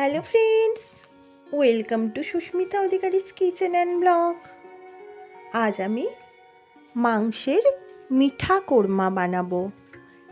Hello friends welcome to Susmita Adhikari's kitchen and blog আজ আমি মাংসের মিঠা কোরমা বানাবো।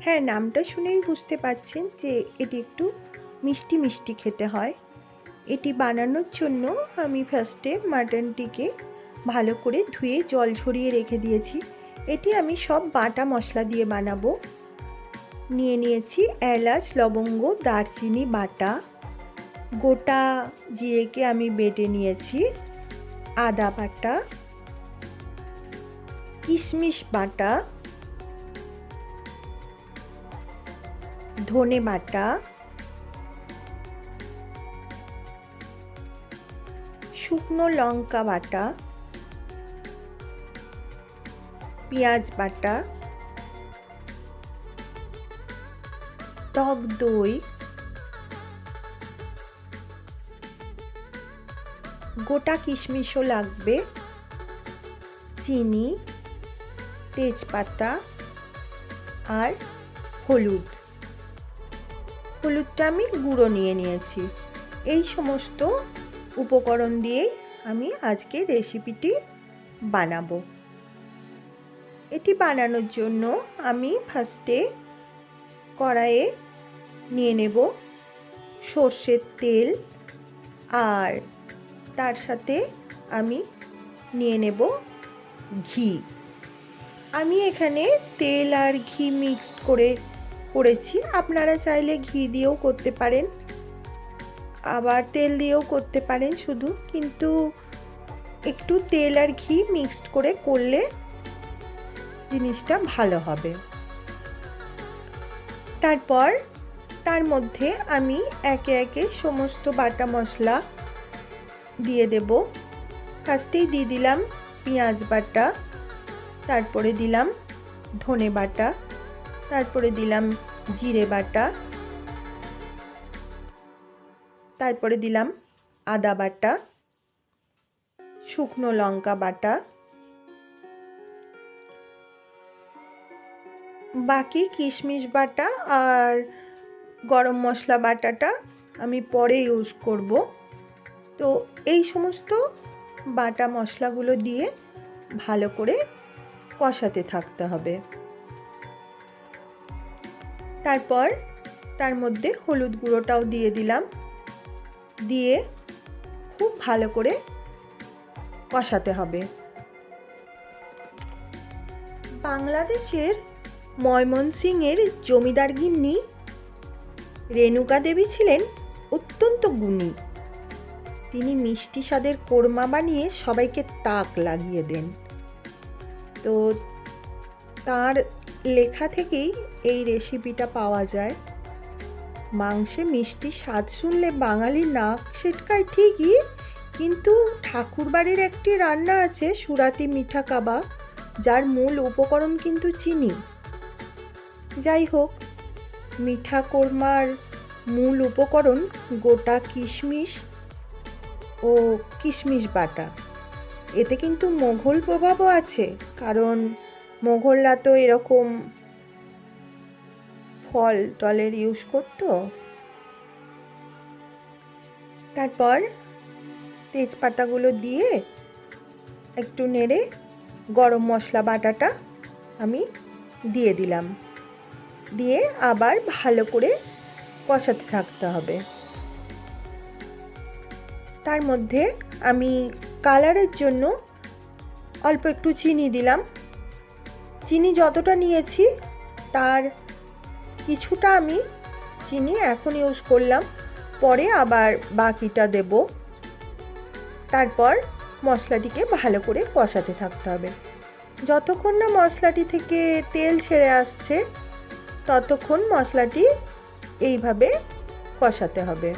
হ্যাঁ নামটা শুনেই বুঝতে পারছেন যে এটি একটু মিষ্টি মিষ্টি খেতে হয়। এটি বানানোর জন্য আমি ফার্স্টে মাটনটিকে ভালো করে ধুয়ে জল ঝরিয়ে রেখে দিয়েছি। এটি আমি সব বাটা মশলা দিয়ে বানাবো। নিয়ে নিয়েছি এলাচ, লবঙ্গ, দারচিনি, বাটা। গোটা জিরেকে আমি বেটে নিয়েছি আদা বাটা, কিশমিশ বাটা, ধনে বাটা, শুকনো লঙ্কা বাটা, পেঁয়াজ বাটা, টক দই গোটা কিশমিশও লাগবে। চিনি, তেজপাতা আর হলুদ। হলুদটা আমি গুঁড়ো নিয়ে নিয়েছি। এই সমস্ত উপকরণ দিয়েই আমি আজকে রেসিপিটি বানাবো। এটি বানানোর জন্য আমি ফার্স্টে কড়াইয়ে নিয়ে নেব সর্ষের তেল আর তার সাথে আমি নিয়ে নেব ঘি। আমি এখানে তেল আর ঘি মিক্সড করে করেছি। আপনারা চাইলে ঘি দিয়েও করতে পারেন, আবার তেল দিয়েও করতে পারেন শুধু। কিন্তু একটু তেল আর ঘি মিক্সড করে করলে জিনিসটা ভালো হবে। তারপর তার মধ্যে আমি একে একে সমস্ত বাটা মশলা দিয়ে দেব। ফার্স্টেই দিয়ে দিলাম পেঁয়াজ বাটা, তারপরে দিলাম ধনে বাটা, তারপরে দিলাম জিরে বাটা, তারপরে দিলাম আদা বাটা, শুকনো লঙ্কা বাটা। বাকি কিশমিশ বাটা আর গরম মশলা বাটাটা আমি পরে ইউজ করব। তো এই সমস্ত বাটা মশলাগুলো দিয়ে ভালো করে কষাতে থাকতে হবে। তারপর তার মধ্যে হলুদ গুঁড়োটাও দিয়ে দিলাম। দিয়ে খুব ভালো করে কষাতে হবে। বাংলাদেশের ময়মনসিংয়ের জমিদার গিন্নি রেণুকা দেবী ছিলেন অত্যন্ত গুণী। তিনি মিষ্টি স্বাদের কোরমা বানিয়ে সবাইকে তাক লাগিয়ে দেন। তো তার লেখা থেকেই এই রেসিপিটা পাওয়া যায়। মাংসে মিষ্টি স্বাদ শুনলে বাঙালি নাক সেটকায় ঠিকই, কিন্তু ঠাকুরবাড়ির একটি রান্না আছে সুরাতি মিঠা কাবাব, যার মূল উপকরণ কিন্তু চিনি। যাই হোক, মিঠা কোরমার মূল উপকরণ গোটা কিশমিশ ও কিশমিশ বাটা। এতে কিন্তু মোঘল প্রভাবও আছে, কারণ মোঘলরা তো এরকম ফল টলের ইউজ করতো। তারপর তেজপাতাগুলো দিয়ে একটু নেড়ে গরম মশলা বাটাটা আমি দিয়ে দিলাম। দিয়ে আবার ভালো করে কষাতে থাকতে হবে। তার মধ্যে আমি কালারের জন্য অল্প একটু চিনি দিলাম। চিনি যতটা নিয়েছি, তার কিছুটা আমি চিনি এখন ইউজ করলাম। পরে আবার বাকিটা দেব। তারপর মশলাটিকে ভালো করে কষাতে থাকতে হবে। যতক্ষণ না মশলাটি থেকে তেল ছেড়ে আসছে, ততক্ষণ মশলাটি এইভাবে কষাতে হবে।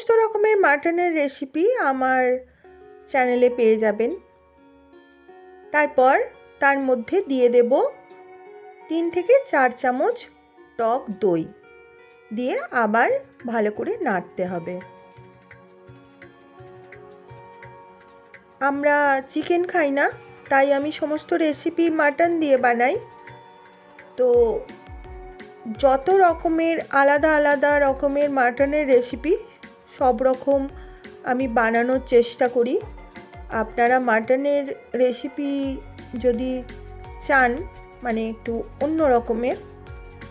সমস্ত রকমের মাটনের রেসিপি আমার চ্যানেলে পেয়ে যাবেন। তারপর তার মধ্যে দিয়ে দেব তিন থেকে চার চামচ টক দই। দিয়ে আবার ভালো করে নাড়তে হবে। আমরা চিকেন খাই না, তাই আমি সমস্ত রেসিপি মাটন দিয়ে বানাই। তো যত রকমের আলাদা আলাদা রকমের মাটনের রেসিপি সব রকম আমি বানানোর চেষ্টা করি। আপনারা মাটনের রেসিপি যদি চান মানে একটু অন্য রকমের,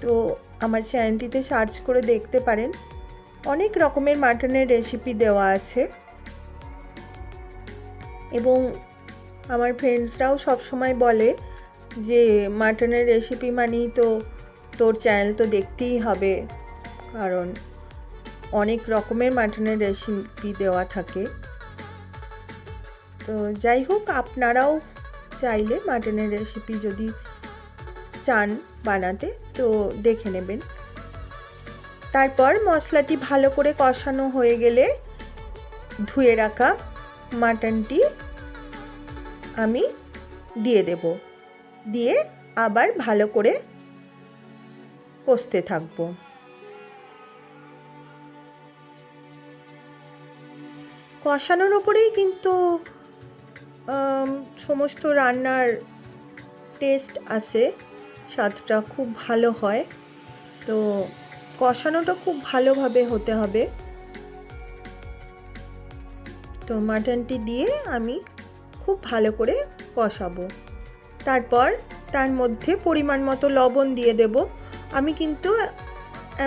তো আমার চ্যানেলটিতে সার্চ করে দেখতে পারেন। অনেক রকমের মাটনের রেসিপি দেওয়া আছে। এবং আমার ফ্রেন্ডসরাও সবসময় বলে যে, মাটনের রেসিপি মানেই তো তোর চ্যানেল তো দেখতেই হবে। কারণ অনেক রকমের মাটনের রেসিপি দেওয়া থাকে। তো যাই হোক, আপনারাও চাইলে মাটনের রেসিপি যদি চান বানাতে, তো দেখে নেবেন। তারপর মশলাটি ভালো করে কষানো হয়ে গেলে ধুয়ে রাখা মাটনটি আমি দিয়ে দেব। দিয়ে আবার ভালো করে কষতে থাকব। কষানোর ওপরেই কিন্তু সমস্ত রান্নার টেস্ট আসে স্বাদটা খুব ভালো হয়। তো কষানোটা খুব ভালোভাবে হতে হবে। তো মাটনটি দিয়ে আমি খুব ভালো করে কষাবো। তারপর তার মধ্যে পরিমাণ মতো লবণ দিয়ে দেব। আমি কিন্তু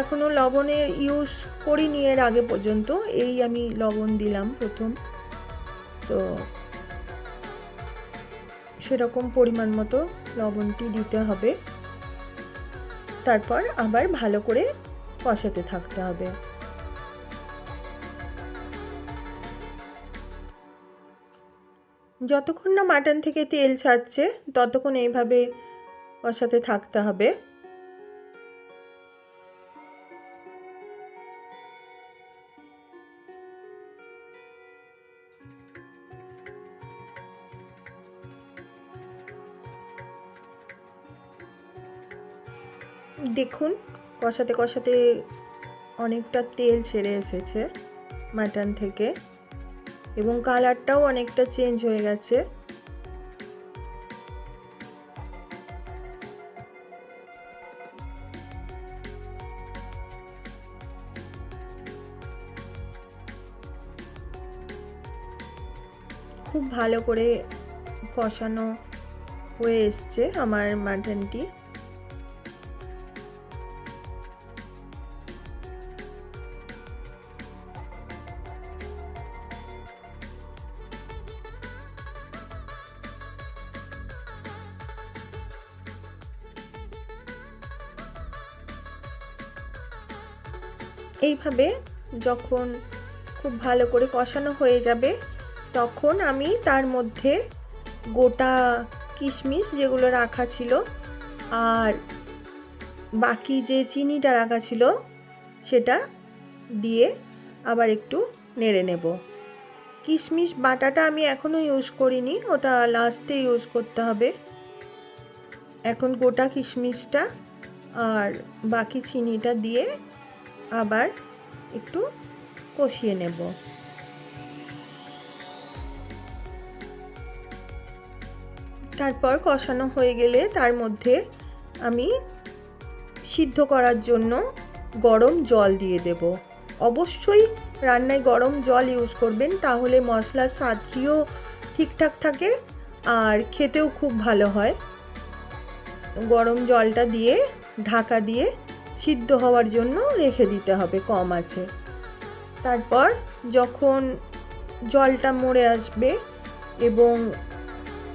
এখনও লবণের ইউজ করিনি এর আগে পর্যন্ত। এই আমি লবণ দিলাম প্রথম। তো সেরকম পরিমাণ মতো লবণটি দিতে হবে। তারপর আবার ভালো করে কষাতে থাকতে হবে। যতক্ষণ না মাটন থেকে তেল ছাড়ছে, ততক্ষণ এইভাবে কষাতে থাকতে হবে। দেখুন, কষাতে কষাতে অনেকটা তেল ছেড়ে এসেছে মাটন থেকে, এবং কালারটাও অনেকটা চেঞ্জ হয়ে গেছে। খুব ভালো করে কষানো হয়ে এসছে আমার মাটনটি। এইভাবে যখন খুব ভালো করে কষানো হয়ে যাবে, তখন আমি তার মধ্যে গোটা কিশমিশ যেগুলো রাখা ছিল আর বাকি যে চিনিটা রাখা ছিল, সেটা দিয়ে আবার একটু নেড়ে নেব। কিশমিশ বাটাটা আমি এখনও ইউজ করিনি, ওটা লাস্টে ইউজ করতে হবে। এখন গোটা কিশমিশটা আর বাকি চিনিটা দিয়ে আবার একটু কষিয়ে নেব। তারপর কষানো হয়ে গেলে তার মধ্যে আমি সিদ্ধ করার জন্য গরম জল দিয়ে দেব। অবশ্যই রান্নায় গরম জল ইউজ করবেন, তাহলে মশলার স্বাদটিও ঠিকঠাক থাকে আর খেতেও খুব ভালো হয়। গরম জলটা দিয়ে ঢাকা দিয়ে সিদ্ধ হওয়ার জন্য রেখে দিতে হবে, কম আছে। তারপর যখন জলটা মরে আসবে এবং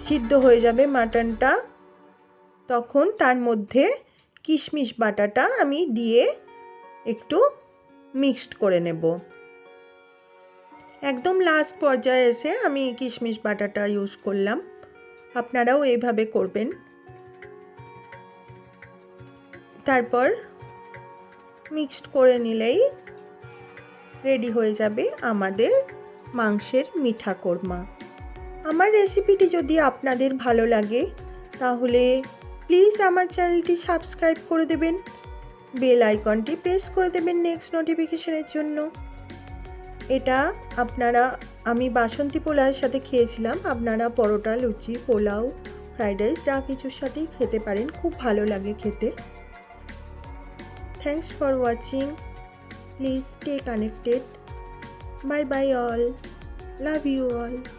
সিদ্ধ হয়ে যাবে মাটনটা, তখন তার মধ্যে কিশমিশ বাটাটা আমি দিয়ে একটু মিক্সড করে নেব। একদম লাস্ট পর্যায়ে এসে আমি কিশমিশ বাটাটা ইউজ করলাম। আপনারাও এইভাবে করবেন। তারপর মিক্সড করে নিলেই রেডি হয়ে যাবে আমাদের মাংসের মিঠা কোরমা। আমার রেসিপিটি যদি আপনাদের ভালো লাগে, তাহলে প্লিজ আমার চ্যানেলটি সাবস্ক্রাইব করে দেবেন, বেল আইকনটি প্রেস করে দেবেন নেক্সট নোটিফিকেশনের জন্য। এটা আপনারা, আমি বাসন্তী পোলাওয়ের সাথে খেয়েছিলাম, আপনারা পরোটা, লুচি, পোলাও, ফ্রাইড রাইস, যা কিছুর সাথেই খেতে পারেন, খুব ভালো লাগে খেতে। Thanks for watching. Please stay connected. Bye bye all. Love you all.